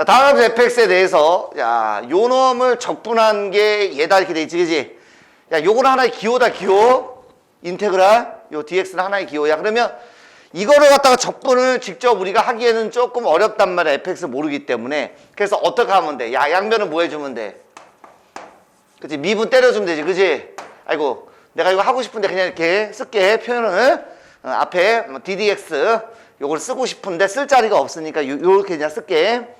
자, 다음 fx에 대해서, 야, 요 놈을 적분한 게 얘다 이렇게 돼 있지, 그지? 야, 요거는 하나의 기호다, 기호. 인테그랄. 요 dx는 하나의 기호야. 그러면 이거를 갖다가 적분을 직접 우리가 하기에는 조금 어렵단 말이야. fx 모르기 때문에. 그래서 어떻게 하면 돼? 야, 양변은 뭐 해주면 돼? 그치? 미분 때려주면 되지, 그지? 아이고, 내가 이거 하고 싶은데 그냥 이렇게 쓸게, 표현을. 어, 앞에 뭐 ddx, 요걸 쓰고 싶은데 쓸 자리가 없으니까 요, 요렇게 그냥 쓸게.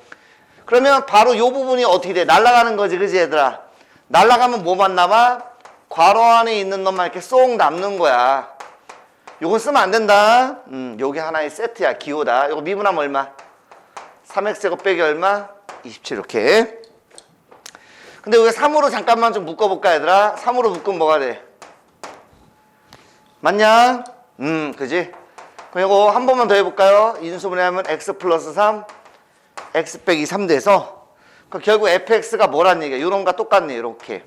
그러면 바로 요 부분이 어떻게 돼? 날아가는 거지, 그지, 얘들아? 날아가면 뭐만 남아? 괄호 안에 있는 놈만 이렇게 쏙 남는 거야. 요건 쓰면 안 된다. 음, 요게 하나의 세트야, 기호다. 요거 미분하면 얼마? 3x제곱 빼기 얼마? 27 이렇게. 근데 여기 3으로 잠깐만 좀 묶어볼까 얘들아 3으로 묶으면 뭐가 돼? 맞냐? 음 그지? 그럼 이거 한 번만 더 해볼까요? 인수분해하면 x 플러스 3 x 빼기 3 돼서 그 결국 fx가 뭐란 얘기야? 요런가 똑같네 이렇게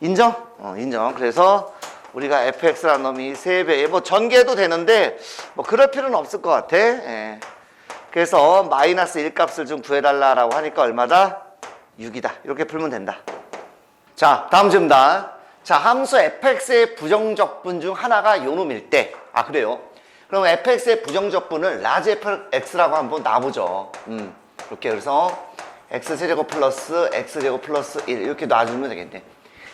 인정? 어 인정 그래서 우리가 fx라는 놈이 3배 뭐 전개도 되는데 뭐 그럴 필요는 없을 것 같아 예. 그래서 마이너스 1 값을 좀 구해달라고 하니까 얼마다? 6이다. 이렇게 풀면 된다. 자, 다음 질문다. 자, 함수 fx의 부정적분 중 하나가 요 놈일 때. 아, 그래요? 그럼 fx의 부정적분을 라지 fx라고 한번 놔보죠. 음, 이렇게 그래서 x제곱 플러스 x제곱 플러스 1 이렇게 놔주면 되겠네.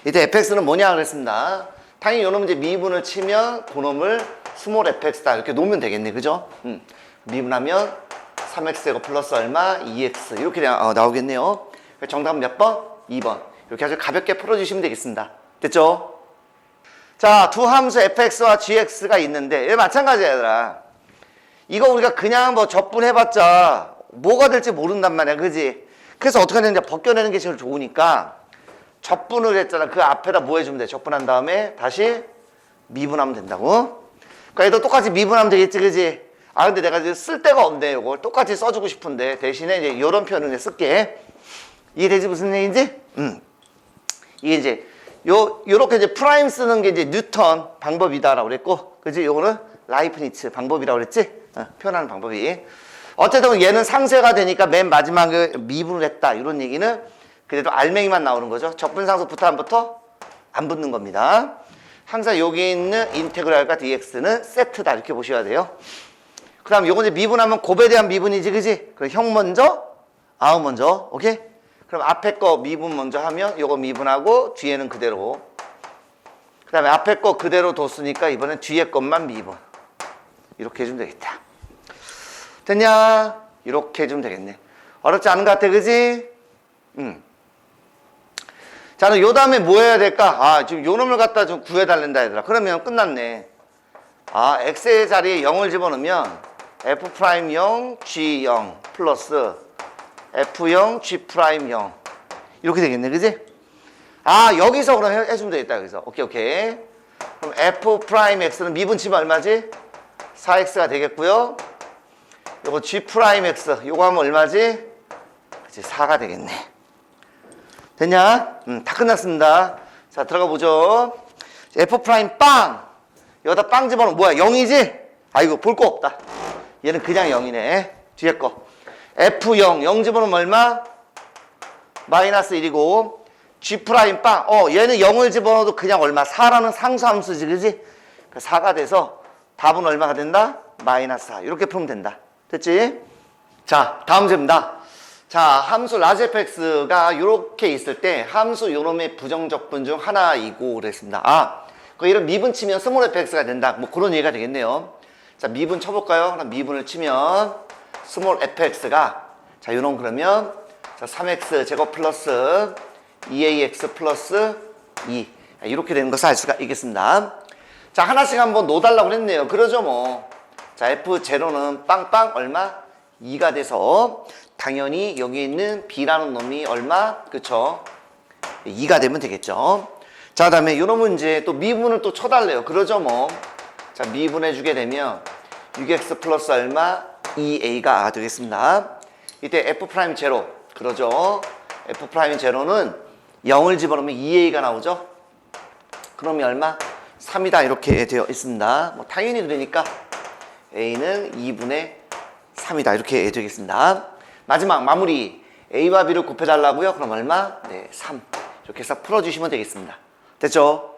이때 fx는 뭐냐 그랬습니다. 당연히 요 놈은 이제 미분을 치면 그놈을 스몰 fx다 이렇게 놓으면 되겠네. 그죠? 음, 미분하면 3x제곱 플러스 얼마? 2x 이렇게 나- 어, 나오겠네요. 정답은 몇 번? 2번. 이렇게 아주 가볍게 풀어주시면 되겠습니다. 됐죠? 자, 두 함수 fx와 gx가 있는데 얘 마찬가지야 얘들아. 이거 우리가 그냥 뭐 적분해봤자 뭐가 될지 모른단 말이야. 그지? 그래서 어떻게 하느냐 벗겨내는 게 제일 좋으니까 적분을 했잖아. 그 앞에다 뭐 해주면 돼? 적분한 다음에 다시 미분하면 된다고. 그러니까 얘도 똑같이 미분하면 되겠지, 그지? 아, 근데 내가 이제 쓸 데가 없네, 이걸. 똑같이 써주고 싶은데, 대신에 이제 이런 표현을 쓸게. 이해되지, 무슨 얘기인지? 음. 이게 이제, 요, 요렇게 이제 프라임 쓰는 게 이제 뉴턴 방법이다라고 그랬고, 그지? 요거는 라이프니츠 방법이라고 그랬지? 어, 표현하는 방법이. 어쨌든 얘는 상쇄가 되니까 맨 마지막에 미분을 했다. 이런 얘기는 그래도 알맹이만 나오는 거죠. 적분상수 붙어? 안 붙는 겁니다. 항상 여기 있는 인테그랄과 dx는 세트다 이렇게 보셔야 돼요. 그 다음 요거 이제 미분하면 곱에 대한 미분이지 그지? 그럼 형 먼저 아우 먼저 오케이? 그럼 앞에 거 미분 먼저 하면 요거 미분하고 뒤에는 그대로 그 다음에 앞에 거 그대로 뒀으니까 이번엔 뒤에 것만 미분 이렇게 해주면 되겠다 됐냐? 이렇게 해주면 되겠네 어렵지 않은 것 같아 그지? 음. 자, 그럼 요 다음에 뭐 해야 될까? 아, 지금 요 놈을 갖다 좀 구해달란다, 얘들아. 그러면 끝났네. 아, x의 자리에 0을 집어넣으면 f'0, g0 플러스 f0, g'0 이렇게 되겠네, 그지? 아, 여기서 그럼 해- 해주면 되겠다, 여기서. 오케이, 오케이. 그럼 f'x는 미분 치면 얼마지? 4x가 되겠고요. 요거 g'x, 요거 하면 얼마지? 그치, 4가 되겠네. 됐냐? 음, 다 끝났습니다. 자, 들어가 보죠. F 프라임 빵! 여기다 빵 집어넣으면 뭐야? 0이지? 아이고, 볼 거 없다. 얘는 그냥 0이네. 뒤에 거. F0, 0 집어넣으면 얼마? 마이너스 1이고, G 프라임 빵. 어, 얘는 0을 집어넣어도 그냥 얼마? 4라는 상수함수지, 그지? 그 4가 돼서 답은 얼마가 된다? 마이너스 4. 이렇게 풀면 된다. 됐지? 자, 다음 제입니다. 자, 함수 라지프엑스가 이렇게 있을 때 함수 요놈의 부정적분 중 하나이고 그랬습니다. 아, 그 이런 미분 치면 스몰 fx가 된다. 뭐 그런 얘기가 되겠네요. 자, 미분 쳐볼까요? 그럼 미분을 치면 스몰 fx가 자, 요놈 그러면 자, 3x 제곱 플러스 2ax 플러스 2 이렇게 되는 것을 알 수가 있겠습니다. 자, 하나씩 한번 놓달라고 했네요. 그러죠, 뭐. 자, F0는 빵빵 얼마? 2가 돼서 당연히 여기 있는 B라는 놈이 얼마? 그쵸? 2가 되면 되겠죠. 자, 다음에 이놈은 이제 또 미분을 또 쳐달래요. 그러죠, 뭐. 자, 미분해 주게 되면 6x 플러스 얼마? 2a가 되겠습니다. 이때 F'0. 그러죠. F'0는 0을 집어넣으면 2a가 나오죠. 그러면 얼마? 3이다 이렇게 되어 있습니다. 뭐 당연히 그러니까 a는 2분의 3이다 이렇게 되겠습니다. 마지막 마무리 a와 b를 곱해달라고요? 그럼 얼마? 네, 3 이렇게 해서 풀어주시면 되겠습니다 됐죠?